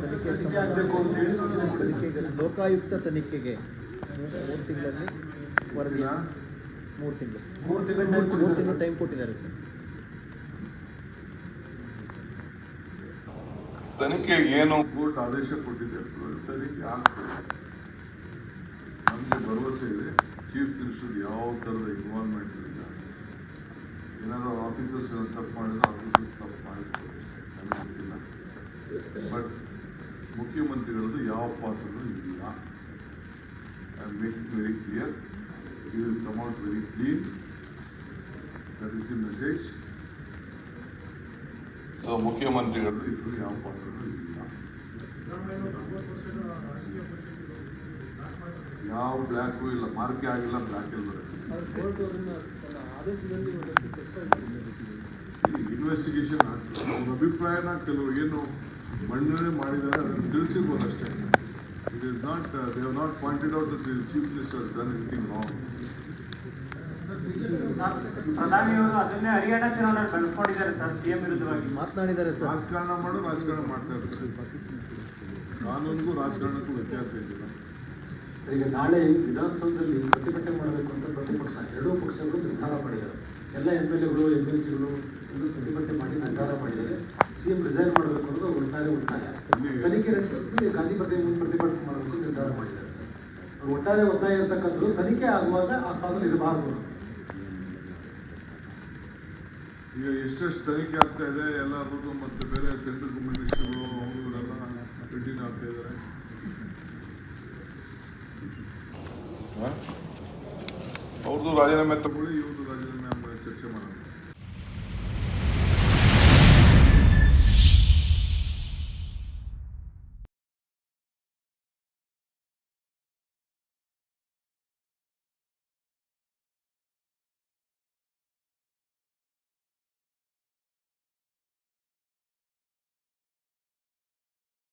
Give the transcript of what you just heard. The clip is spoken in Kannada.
ತನಿಖೆಗೆ ಲೋಕಾಯುಕ್ತ ತನಿಖೆಗೆ ಮೂರು ತಿಂಗಳಲ್ಲಿ ವರದಿ. ಮೂರು ತಿಂಗಳು. ಮೂರು ತಿಂಗಳು ಮೂರು ತಿಂಗಳು ಟೈಮ್ ಕೊಟ್ಟಿದ್ದಾರೆ ಸರ್. ತನಿಖೆ ಏನು ಕೋರ್ಟ್ ಆದೇಶ ಕೊಟ್ಟಿದೆ? ತನಿಖೆ ಆಗ್ತದೆ. ನಮಗೆ ಭರವಸೆ ಇದೆ. ಚೀಫ್ ಮಿನಿಸ್ಟರ್ ಯಾವ ಥರದ ಇನ್ವಾಲ್ವ್ಮೆಂಟ್ ಇಲ್ಲ. ಏನಾದ್ರು ಆಫೀಸರ್ಸ್ ತಪ್ಪು ಮಾಡಿದ್ರೆ ಆಫೀಸರ್ಸ್ ತಪ್ಪು ಮಾಡಿದ್ರು ನನಗೆ ಗೊತ್ತಿಲ್ಲ. ಬಟ್ ಮುಖ್ಯಮಂತ್ರಿಗಳದ್ದು ಯಾವ ಪಾತ್ರನೂ ಇಲ್ಲ. I make it very clear you will come out very clean that is the message so ಮುಖ್ಯಮಂತ್ರಿಗಳದ್ದು ಇದ್ರು ಯಾವ ಪಾತ್ರನೂ ಇಲ್ಲ. ಯಾವ ಬ್ಲ್ಯಾಕು ಇಲ್ಲ. ಮಾರ್ಕೆ ಆಗಿಲ್ಲ ಬ್ಲ್ಯಾಕ್ ಇಲ್ಲ ಇನ್ವೆಸ್ಟಿಗೇಷನ್ ಆಗ್ತದೆ. ಅವ್ರ ಅಭಿಪ್ರಾಯನ ಕೆಲವು ಏನು ಮನ್ನಣೆ ಮಾಡಿದ್ದಾರೆ ಅದನ್ನು ತಿಳಿಸಿರ್ಬೋದು ಅಷ್ಟೇ it is not they have not pointed out the chief minister done anything wrong ಪ್ರಧಾನಿಯವರು ಅದನ್ನೇ ಹರಿಯಾಣ ಚುನಾವಣೆ ಬಳಸ್ಕೊಂಡಿದ್ದಾರೆ ಸರ್ ಸಿಎಂ ವಿರುದ್ಧವಾಗಿ. ಮಾತನಾಡಿದ್ದಾರೆ ಸರ್. ರಾಜಕಾರಣ ಮಾಡು ರಾಜಕಾರಣ ಮಾಡ್ತಾ ಇರ್ತಾರೆ ಕಾನೂನಿಗೂ ರಾಜಕಾರಣಕ್ಕೂ ವ್ಯತ್ಯಾಸ ಇದೆಯಲ್ಲ ಈಗ ನಾಳೆ ವಿಧಾನಸೌಧದಲ್ಲಿ ಪ್ರತಿಭಟನೆ ಮಾಡಬೇಕು ಅಂತ ಪ್ರತಿಪಕ್ಷ ಎರಡೂ ಪಕ್ಷಗಳು ನಿರ್ಧಾರ ಮಾಡಿದ್ದಾರೆ. ಎಲ್ಲ ಎಂ ಎಲ್ ಎಗಳು ಎಂ ಎಲ್ ಸಿಗಳು ಪ್ರತಿಭಟನೆ ಮಾಡಿ ನಿರ್ಧಾರ ಮಾಡಿದ್ದಾರೆ. ಸಿ ಎಂ ರಿಸೈನ್ ಮಾಡಬೇಕು ಒಟ್ಟಾರೆ. ಒತ್ತಾಯ ತನಿಖೆ ನಡೆಸಿ ಗಾಂಧಿ ಪ್ರತಿ ಪ್ರತಿಭಟನೆ ಮಾಡಬೇಕು ನಿರ್ಧಾರ ಮಾಡಿದ್ದಾರೆ ಸರ್. ಒಟ್ಟಾರೆ ಒತ್ತಾಯ ಇರತಕ್ಕಂಥದ್ದು ತನಿಖೆ ಆಗುವಾಗ ಆ ಸ್ಥಾನದಲ್ಲಿ ಇರಬಾರದು. ಈಗ ಎಷ್ಟೆಷ್ಟು ತನಿಖೆ ಆಗ್ತಾ ಇದೆ ಎಲ್ಲರೂ ಮತ್ತೆ ಬೇರೆ ಸೆಂಟ್ರಲ್ ಮಿನಿಸ್ಟರ್ಗಳು ಅವರು ಇವರೆಲ್ಲ ಭೇಟಿನ ಆಗ್ತಾ ಇದ್ದಾರೆ. ಅವ್ರದ್ದು ರಾಜೀನಾಮೆ ತಗೊಳ್ಳಿ